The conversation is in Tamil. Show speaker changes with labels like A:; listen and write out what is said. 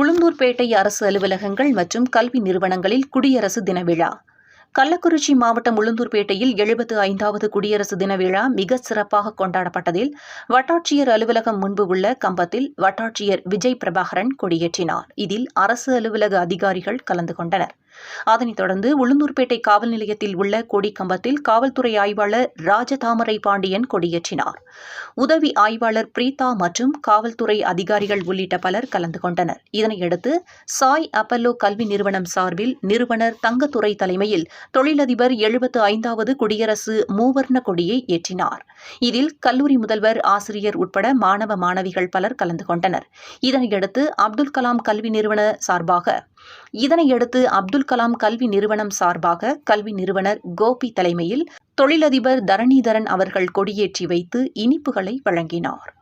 A: உளுந்தூர்பேட்டை அரசு அலுவலகங்கள் மற்றும் கல்வி நிறுவனங்களில் குடியரசு தின விழா. கள்ளக்குறிச்சி மாவட்டம் உளுந்தூர்பேட்டையில் எழுபத்து ஐந்தாவது குடியரசு தின விழா மிக சிறப்பாக கொண்டாடப்பட்டதில் வட்டாட்சியர் அலுவலகம் முன்பு உள்ள கம்பத்தில் வட்டாட்சியர் விஜய் பிரபாகரன் கொடியேற்றினார். இதில் அரசு அலுவலக அதிகாரிகள் கலந்து கொண்டனர். அதனைத் தொடர்ந்து உளுந்தூர்பேட்டை காவல் நிலையத்தில் உள்ள கொடிக்கம்பத்தில் காவல்துறை ஆய்வாளர் ராஜதாமரை பாண்டியன் கொடியேற்றினார். உதவி ஆய்வாளர் பிரீதா மற்றும் காவல்துறை அதிகாரிகள் உள்ளிட்ட பலர் கலந்து கொண்டனர். இதனையடுத்து சாய் அப்பல்லோ கல்வி நிறுவனம் சார்பில் நிறுவனர் தங்கத்துறை தலைமையில் தொழிலதிபர் எழுபத்து ஐந்தாவது குடியரசு மூவர்ண கொடியை ஏற்றினார். இதில் கல்லூரி முதல்வர் ஆசிரியர் உட்பட மாணவ மாணவிகள் பலர் கலந்து கொண்டனர். இதனையடுத்து அப்துல் கலாம் கல்வி நிறுவன சார்பாக இதனையடுத்து அப்துல் கலாம் கல்வி நிறுவனம் சார்பாக கல்வி நிறுவனர் கோபி தலைமையில் தொழிலதிபர் தரணிதரன் அவர்கள் கொடியேற்றி வைத்து இனிப்புகளை வழங்கினார்.